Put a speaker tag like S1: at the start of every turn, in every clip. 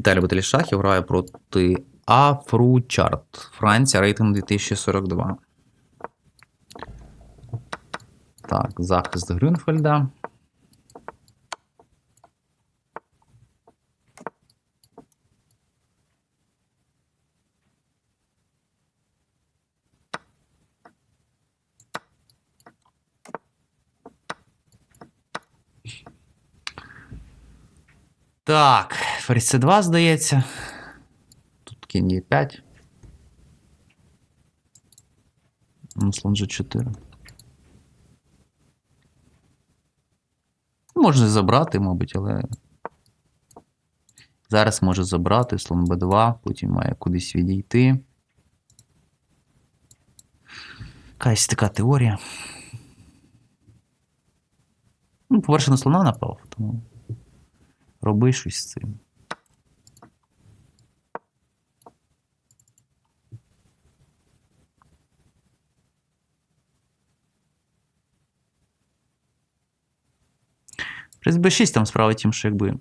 S1: Віталій Баталішахів грає проти Афручарт. Франція, рейтинг 2042. Так, захист Грюнфельда. Так, ферзь C2, здається. Тут кінь є 5. Ну, слон G4. Можна забрати, мабуть, але. Зараз може забрати слон b2, потім має кудись відійти. Якась така теорія. Ну, по-перше, на слона напав, тому роби щось з цим. При b6 там справа тім, що якби.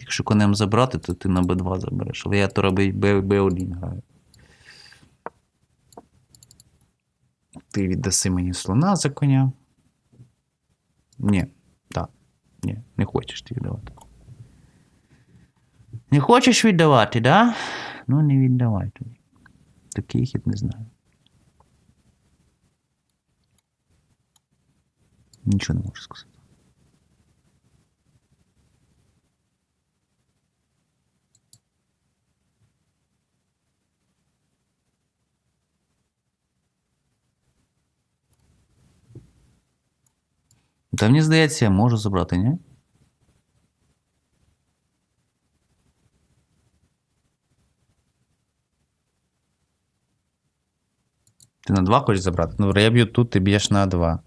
S1: Якщо конем забрати, то ти на b2 забереш. Але я то робить b1 граю. Ти віддаси мені слона за коня. Ні, так. Ні, не хочеш ти віддавати. Не хочеш віддавати, да? Ну, не віддавай тоді. Такий хід не знаю. Нічого не можу сказати. Та мені здається, я можу забрати, ні? Ти на 2 хочеш забрати? Ну, я б'ю тут, ти б'єш на 2.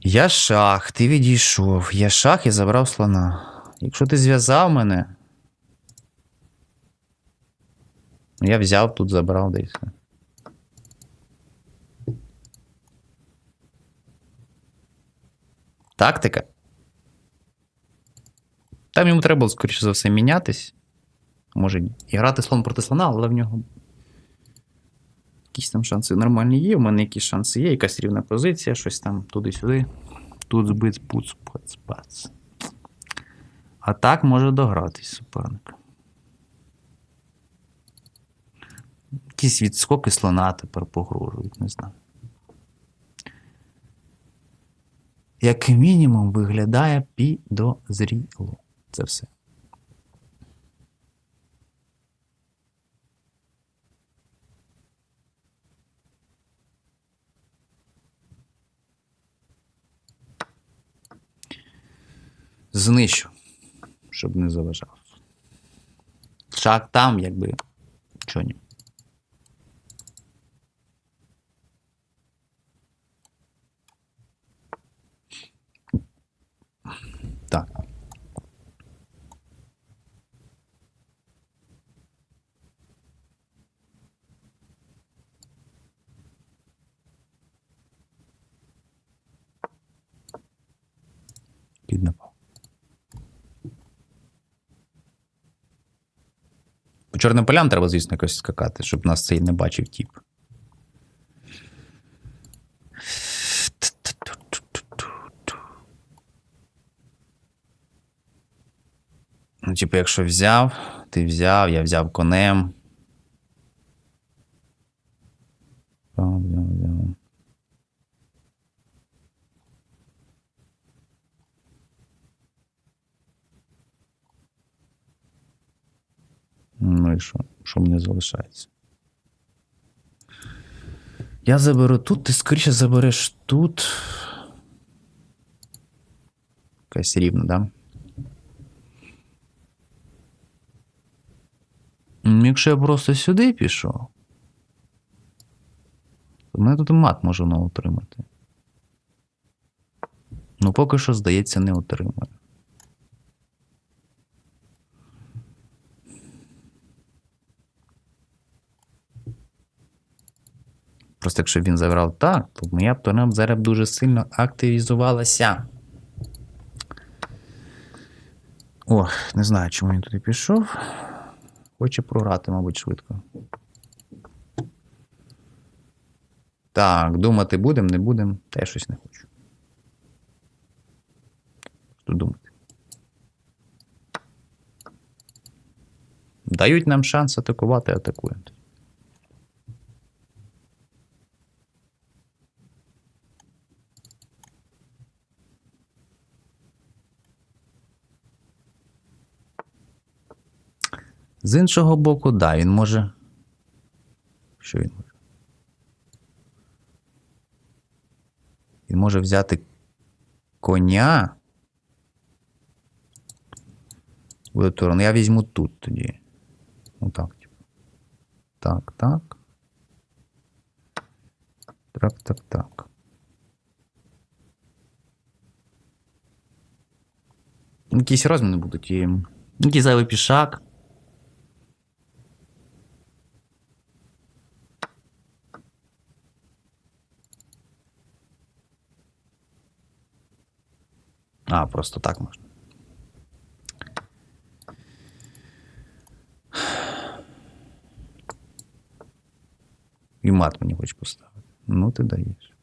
S1: Я шах, ти відійшов. Я шах і забрав слона. Якщо ти зв'язав мене. Я взяв тут, забрав десь. Тактика. Там йому треба було, скоріше за все, мінятись. Може. І грати слон проти слона, але в нього. Якісь там шанси нормальні є. У мене якісь шанси є, якась рівна позиція, щось там туди-сюди. Тут збиць, пуц, пац, пац. А так може догратись суперник. Якісь відскоки слона тепер погрожують, не знаю. Як мінімум виглядає підозріло. Це все. Знищу, щоб не заважав. Шаг там, якби. Чого ні. Так. Піднапав. По чорним полям треба, звісно, якось скакати, щоб нас цей не бачив тіп. Ну, типу, якщо взяв, ти взяв, я взяв конем. Взяв, взяв, взяв. Ну і що? Що мені залишається? Я заберу тут, ти скоріше забереш тут. Якась рівна, да? Якщо я просто сюди пішов, то мене тут мат можу не отримати. Ну, поки що, здається, не отримаю. Просто якщо він забрав так, то моя б зараз дуже сильно активізувалася. Ох, не знаю, чому він туди пішов. Хоче програти, мабуть, швидко. Так, думати будемо, не будемо. Та я щось не хочу. Що думати? Дають нам шанс атакувати, атакуємо. З іншого боку, да, він може. Що він може? Він може взяти коня. Буде. Ну, Я візьму тут тоді. Отак, типу. Так, так. Так, так, так. Якісь розміни будуть і. Якийсь зайвий пішак. А, просто так можна. І мат мені хочеш поставити. Ну, ти даєш.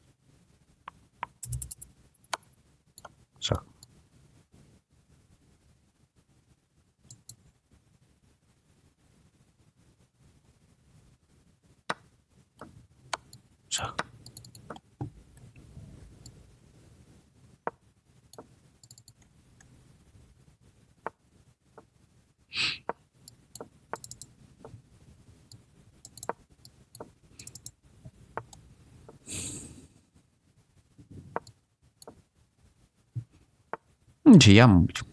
S1: Нічия, мабуть.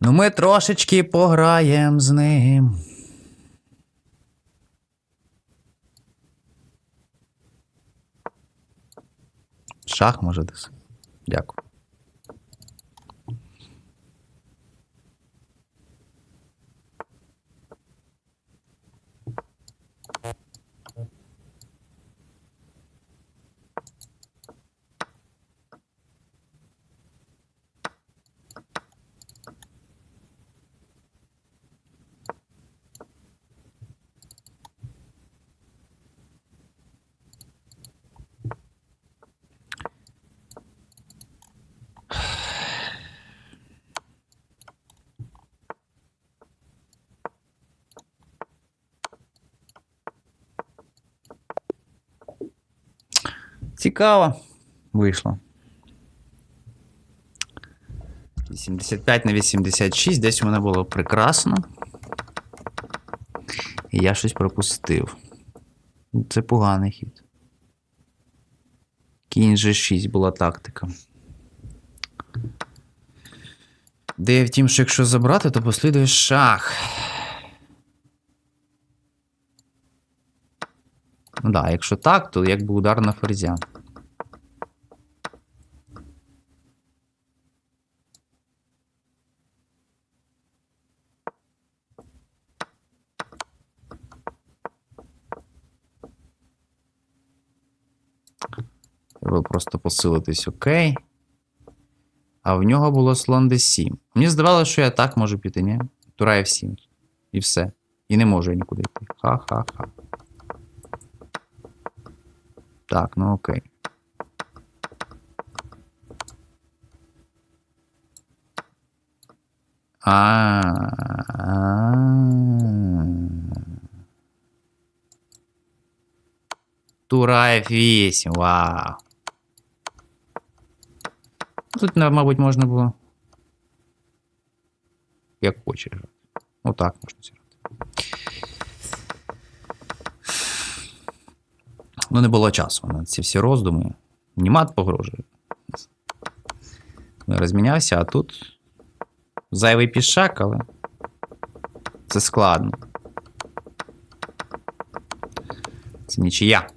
S1: Ну, ми трошечки пограємо з ним. Шах може десь. Дякую. Цікаво. Вийшло. 85 на 86. Десь у мене було прекрасно. І я щось пропустив. Це поганий хід. Кінь G6 була тактика. Де втім, що якщо забрати, то послідує шах. Ну да, якщо так, то якби удар на ферзя. Треба просто посилитись окей. А в нього було слон d7. Мені здавалося, що я так можу піти, ні? Тура F7. І все. І не можу я нікуди йти. Ха-ха-ха. Так, ну окей. А. Тура F8, вау. Тут, мабуть, можна було. Як хочеш. Отак можна зіграти. Ну, не було часу на ці всі роздуми. Німат погрожує. Я Розмінявся, а тут зайвий пішак, але це складно. Це нічия.